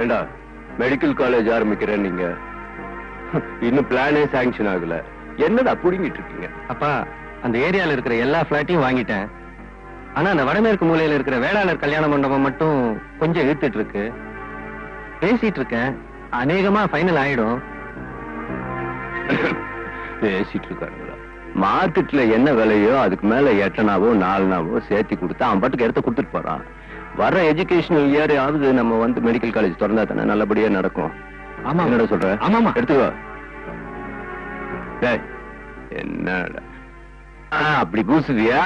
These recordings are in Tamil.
ஏண்டா மெடிக்கல் காலேஜ் ஆரம்பிக்கிறேன் நீங்க. இன்னும் பிளானே சாங்ஷன் ஆகல. என்னடா புடுங்கிட்டு இருக்கீங்க? அப்பா அந்த ஏரியால இருக்கிற எல்லா பிளாட்டையும் வாங்கிட்டேன். ஆனா அந்த வடமேற்கு மூலையில இருக்கிற வேளாளர் கல்யாண மண்டபம் மட்டும் கொஞ்சம் இழுத்துட்டு இருக்கு. பேசிட்டு இருக்கேன். அநேகமா ஃபைனல் ஆயிடும். பேசிட்டு இருக்காருங்களா மார்க்கெட்ல என்ன விலையோ அதுக்கு மேல எட்டனாவோ நாலுனாவோ சேர்த்து கொடுத்தா அவன் பாட்டுக்கு இடத்த கொடுத்துட்டு போறான். வர எஜுகேஷனல் இயரையாவது நம்ம வந்து மெடிக்கல் காலேஜ் திறந்தா தானே? நல்லபடியா நடக்கும். ஆமா. என்னடா சொல்ற? ஆமாமா. எடுத்துக்கோ. டேய், என்னடா? அப்படி பூசுவியா?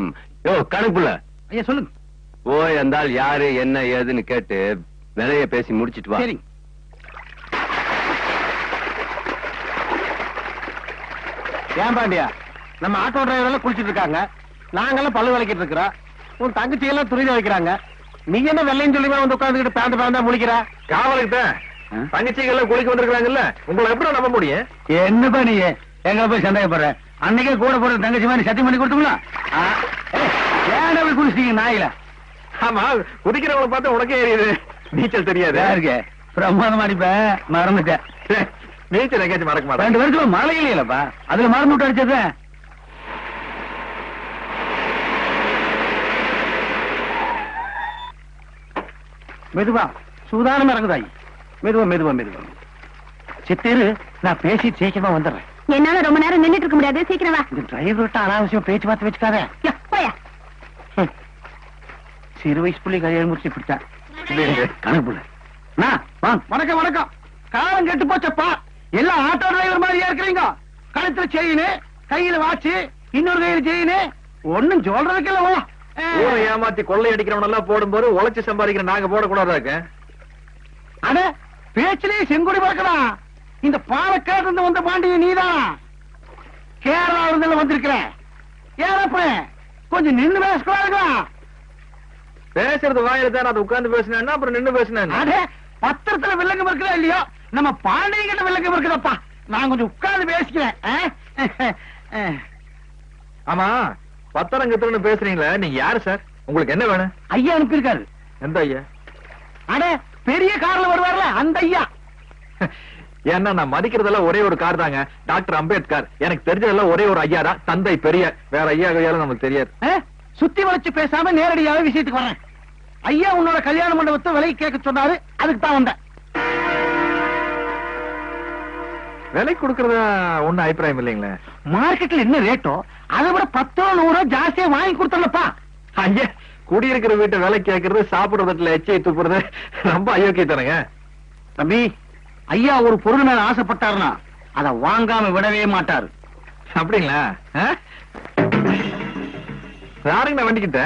ம். யோ கணக்குல ஐயா சொல்லுங்க. போய் அந்த ஆள் யாரு என்ன ஏதுன்னு கேட்டு விலைய பேசி முடிச்சிட்டு வா. சரிங்க ஏன் பாண்டியா? நம்ம ஆட்டோ டிரைவர் எல்லாம் குளிச்சிட்டு இருக்காங்க. நாங்கெல்லாம் பல்லு விளக்கிட்டு இருக்கிறோம். உன் தங்கச்சி எல்லாம் துணி வைக்கிறாங்க. நீ என்ன வெள்ளைன்னு சொல்லி வந்து உட்காந்துக்கிட்டு பேண்ட் பேண்டா முழிக்கிற? காவலுக்கு தங்கச்சிகள் குளிக்க வந்திருக்காங்கல்ல உங்களை எப்படி நம்ப முடியும்? என்னப்பா நீ? எங்க போய் சந்தேகப்படுற? அன்னைக்கே கூட போற தங்கச்சி மாதிரி சத்தியம் பண்ணி கொடுத்தோம்ல ஏன் அப்படி குளிச்சிட்டீங்க நாயில? ஆமா குதிக்கிறவங்களை பார்த்தா உனக்கே எரியுது. நீச்சல் தெரியாது. இருக்கு. பிரமாதம் அடிப்ப. மறந்துட்டேன். நீச்சல் எங்கேயாச்சும் மறக்க மாட்டேன். ரெண்டு பேருக்கு மழை இல்லையலப்பா. அதுல மறந்து விட்டு அடிச்சது மெதுவா சூதானமா இறங்குதாய் மெதுவா மெதுவா மெதுவா. சித்திரு நான் பேசி சீக்கிரமா வந்துடுறேன். என்னால ரொம்ப நேரம் நின்னுட்டு இருக்க முடியாது. சீக்கிரம் வா. இந்த டிரைவர்கிட்ட அனாவசியம் பேச்சு பார்த்து வச்சுக்காத. போயா. சிறு வயசு பிள்ளை கல்யாணம் முடிச்சு இப்படித்தான். கணக்கு புள்ள நான் வாங்க. வணக்கம் வணக்கம். காலம் கெட்டு போச்சப்பா எல்லாம் ஆட்டோ டிரைவர் மாதிரியா இருக்கிறீங்க? கழுத்துல செயின் கையில வாட்ச் இன்னொரு கையில செயின் ஒண்ணும் சொல்றதுக்கு இல்ல வா. ஊரை ஏமாத்தி கொள்ளை அடிக்கிறவன் எல்லாம் போடும்போது உழைச்சு சம்பாதிக்கிற நாங்க போடக்கூடாதாக்க அட பேச்சிலேயே செங்கொடி பறக்கலாம் இந்த பாலக்காடு இருந்து வந்த பாண்டிய நீதான் கேரளால இருந்து வந்திருக்கிற ஏறப்ப கொஞ்சம் நின்னு பேசக்கூடாதுங்களா பேசுறது வாயில தான் அதை உட்கார்ந்து பேசினா அப்புறம் நின்னு பேசினேன் அடே பத்திரத்துல வில்லங்கம் இருக்குதா இல்லையோ? நம்ம பாண்டியன் கிட்ட வில்லங்கம் இருக்குதப்பா. நான் கொஞ்சம் உட்கார்ந்து பேசிக்கிறேன்? ஆமா பத்திரம் கித்திரம்னு பேசுறீங்களே நீங்க யாரு சார்? உங்களுக்கு என்ன வேணும்? ஐயா அனுப்பியிருக்காரு. எந்த ஐயா? அடே பெரிய கார்ல வருவார்ல அந்த ஐயா. ஏன்னா நான் மதிக்கிறதெல்லாம் ஒரே ஒரு கார் தாங்க. டாக்டர் அம்பேத்கர். எனக்கு தெரிஞ்சதெல்லாம் ஒரே ஒரு ஐயா தான். தந்தை பெரிய. வேற ஐயா கையால நமக்கு தெரியாது? சுத்தி வளைச்சு பேசாம நேரடியாவே விஷயத்துக்கு வரேன். ஐயா உன்னோட கல்யாண மண்டபத்தை விலை கேட்க சொன்னாரு. அதுக்கு தான் வந்தேன். விலை கொடுக்கறதா ஒண்ணும் அபிப்பிராயம் இல்லைங்களே. மார்க்கெட்ல என்ன ரேட்டோ அதை விட பத்தோ நூறோ ஜாஸ்தியா வாங்கி கொடுத்தலப்பா ஐயா குடியிருக்கிற வீட்டை விலை கேட்கறது சாப்பிடுறதுல எச்சை துப்புறது ரொம்ப அயோக்கியத்தனங்க. தம்பி ஐயா ஒரு பொருள் மேல ஆசைப்பட்டாருன்னா அதை வாங்காம விடவே மாட்டாரு. அப்படிங்களா? யாருங்க நான் வண்டிக்கிட்ட?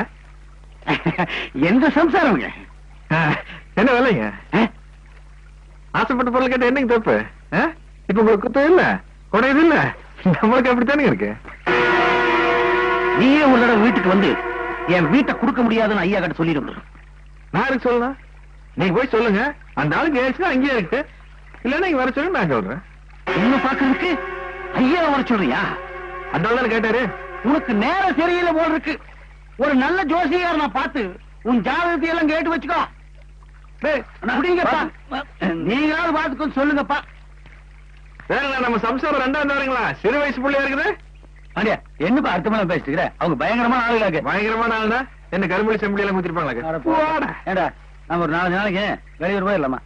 எந்த சம்சாரம்ங்க? என்ன விலைங்க? ஆசைப்பட்ட பொருள் கேட்ட என்னங்க தப்பு? இப்ப உங்களுக்கு குத்தம் இல்ல? குறையுது இல்ல? நம்மளுக்கு அப்படித்தானே இருக்கு. நீயே ஒரு தடவை வீட்டுக்கு வந்து என் வீட்டை கொடுக்க முடியாதுன்னு ஐயா கிட்ட சொல்லிட்டு நான் சொல்லலாம் நீங்க போய் சொல்லுங்க. அந்த ஆளுக்கு ஏசுனா அங்கேயே இருக்கு. இல்லன்னா இங்க வர சொல்லுங்க நான் சொல்றேன். என்ன பாக்குறதுக்கு ஐயா வர சொல்றியா? அந்த ஆள் கேட்டாரு. உனக்கு நேரம் சரியில்லை போல் இருக்கு. ஒரு நல்ல ஜோசியார் நான் பார்த்து உன் ஜாதகத்தை எல்லாம் கேட்டு வச்சுக்கோ. நீங்களாவது பார்த்து கொஞ்சம் சொல்லுங்கப்பா. வேற நம்ம சம்சாரம் ரெண்டாவது வரீங்களா சிறு வயசு பிள்ளையா இருக்குது? பாண்டியா என்னப்பா அர்த்தமெல்லாம் பேசிட்டு அவங்க பயங்கரமான ஆளுகளாக்கு பயங்கரமான ஆளுனா என்ன கரும்புலி செம்புலி எல்லாம் குத்திருப்பாங்களா? ஏடா நம்ம ஒரு நாலஞ்சு நாளைக்கு வெளியூர் போயிடலாமா?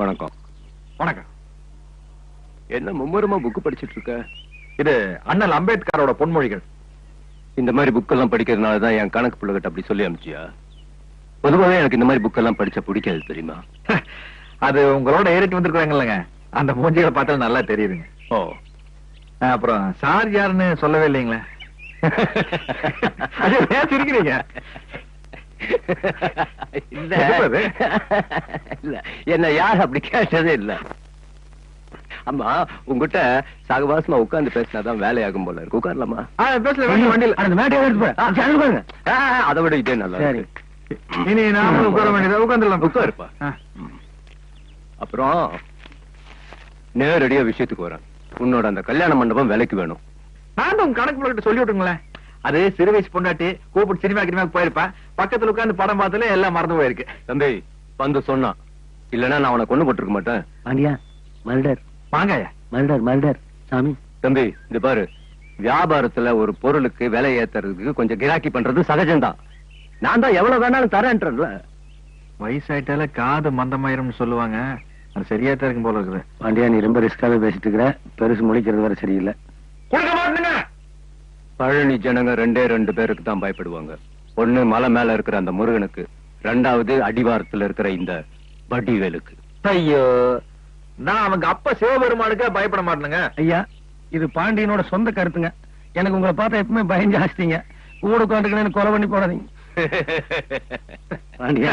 வணக்கம். வணக்கம். என்ன மும்முரமா புக் படிச்சிட்டு இருக்க? இது அண்ணல் அம்பேத்கரோட பொன்மொழிகள். இந்த மாதிரி புக்கெல்லாம் படிக்கிறதுனால தான் என் கணக்கு பிள்ளைகிட்ட அப்படி சொல்லி அனுப்பிச்சியா? பொதுவாகவே எனக்கு இந்த மாதிரி புக்கெல்லாம் படிச்சா பிடிக்காது தெரியுமா? அது உங்களோட ஏறிட்டு வந்திருக்காங்க இல்லைங்க அந்த மூஞ்சிகளை பார்த்தாலும் நல்லா தெரியுதுங்க. ஓ. அப்புறம் சார் யாருன்னு சொல்லவே இல்லைங்களே. சிரிக்கிறீங்க? இல்ல? இல்ல. என்ன யார் அப்படி கேட்டதே இல்ல. அம்மா உங்ககிட்ட சகவாசமா உட்கார்ந்து பேசினாதான் வேலையாகும் போல இருக்கு. உட்காரலாமா? பேசல வேண்டிய வண்டியில். அந்த மேட்டையை எடுத்து பாருங்க அதை விட இதே நல்லா. இருக்கு. இனி நாம உட்கார வேண்டியதா? உட்காந்துடலாம் உட்காருப்பா. அப்புறம் நேரடியா விஷயத்துக்கு வரேன். உன்னோட அந்த கல்யாண மண்டபம் விலைக்கு வேணும். நான் உங்க கணக்கு சொல்லி விட்டுங்களேன் அது சிறு வயசு பொண்டாட்டி கூப்பிட்டு சினிமா கினிமா போயிருப்பேன் பக்கத்துல உட்கார்ந்து படம் பார்த்தாலே எல்லாம் மறந்து போயிருக்கு. தம்பி வந்து சொன்னான் இல்லன்னா நான் அவனை கொண்டு போட்டிருக்க மாட்டேன். பாண்டியா மல்டர். வாங்கய்யா மல்டர் மல்டர். சாமி. தம்பி இந்த பாரு. வியாபாரத்துல ஒரு பொருளுக்கு விலை ஏத்துறதுக்கு கொஞ்சம் கிராக்கி பண்றது சகஜம்தான். நான் தான் எவ்வளவு வேணாலும் தரேன்றேன்ல வயசாயிட்டால காது மந்தமாயிரும்னு சொல்லுவாங்க. அது சரியா தான் இருக்கும் போல இருக்குது. பாண்டியா நீ ரொம்ப ரிஸ்காவே பேசிட்டு இருக்கிற. பெருசு முடிக்கிறது வர சரியில்லை. கொடுக்க மாட்டேங்க பழனி ஜனங்க ரெண்டே ரெண்டு பேருக்கு தான் பயப்படுவாங்க. ஒண்ணு மலை மேல இருக்கிற அந்த முருகனுக்கு ரெண்டாவது அடிவாரத்துல இருக்கிற இந்த வடிவேலுக்கு. ஐயோ நான் அவங்க அப்பா சிவபெருமானுக்கே பயப்பட மாட்டேனுங்க. ஐயா இது பாண்டியனோட சொந்த கருத்துங்க. எனக்கு உங்களை பார்த்தா எப்பவுமே பயம் ஜாஸ்திங்க கூட உட்காந்துக்கணும் கொலை பண்ணி போடாதீங்க. பாண்டியா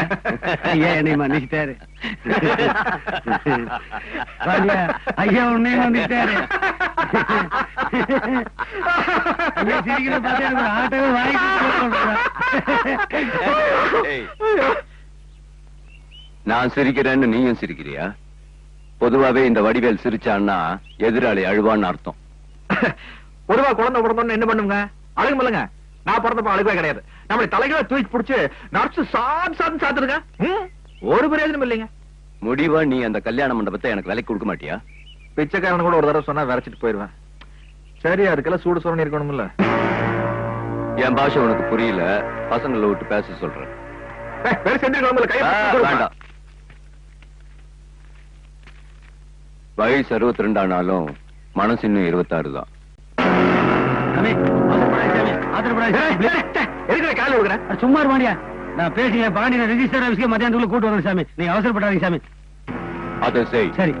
ஐயா என்னை மன்னிச்சிட்டாரு. பாண்டியா ஐயா உன்னையும் மன்னிச்சிட்டாரு. ஐயா சிரிக்கிறத பார்த்தா எனக்கு ஆட்டோவே ஏய், நான் சிரிக்கிறேன்னு நீயும் சிரிக்கிறியா? பொதுவாவே இந்த வடிவேல் சிரிச்சான்னா எதிராளி அழுவான்னு அர்த்தம். பொதுவா குழந்தை பிறந்தோன்னு என்ன பண்ணுங்க? அழுகு மல்லுங்க நான் பிறந்தப்ப அழுகவே கிடையாது. நம்மளை தலைகளை தூக்கி பிடிச்சு நர்ஸ் சான் சான் சாத்துருங்க. ஒரு பிரயோஜனம் இல்லைங்க. முடிவா நீ அந்த கல்யாண மண்டபத்தை எனக்கு விலைக்கு கொடுக்க மாட்டியா? பிச்சைக்காரன் கூட ஒரு தடவை சொன்னா விரைச்சிட்டு போயிருவேன் சரி அதுக்கெல்லாம் சூடு சொரணி இருக்கணும்ல. என் பாஷை உனக்கு புரியல. பசங்களை விட்டு பேச சொல்றேன். வயசு அறுபத்தி ரெண்டானாலும் மனசு இன்னும் இருபத்தாறு தான். எதுக்கு கால விடுக்கிறேன் அட, சும்மா இரு பாண்டியா நான் பேசிய பாண்டியன் ரெஜிஸ்டர் ஆஃபீஸ்க்கு மத்தியானத்துக்குள்ள கூட்டு வரேன் சாமி. நீங்க அவசரப்படாதீங்க சாமி. அதை செய். சரி.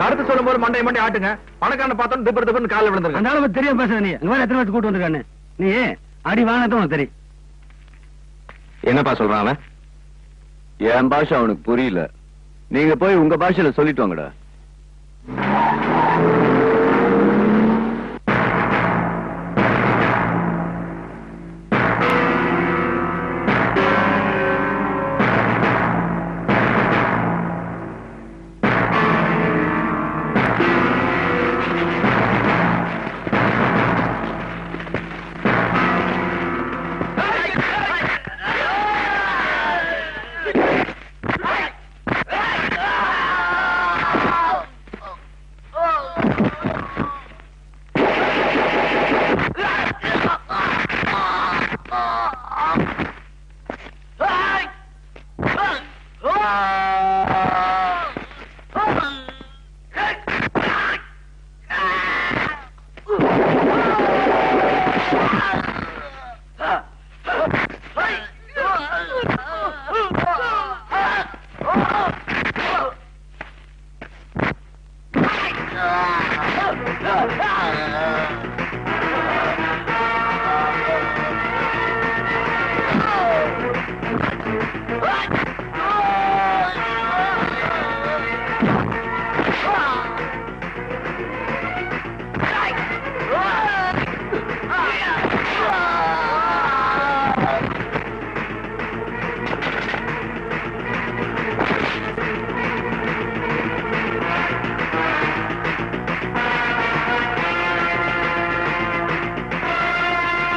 கருத்து சொல்லும் போது மண்டை மண்டை ஆட்டுங்க. பணக்காரனை பார்த்தோம் திப்பர் திப்பர்னு கால விழுந்துருங்க. அந்த அளவுக்கு தெரியாம பேசுற நீ. இங்க வேற எத்தனை பேர் கூட்டு வந்திருக்கானு. நீ அடி வாங்கினதும் உனக்கு தெரியும். என்னப்பா சொல்றான் அவன்? என் பாஷை அவனுக்கு புரியல. நீங்க போய் உங்க பாஷையில சொல்லிட்டு வாங்கடா. Ah! Ah! Ah!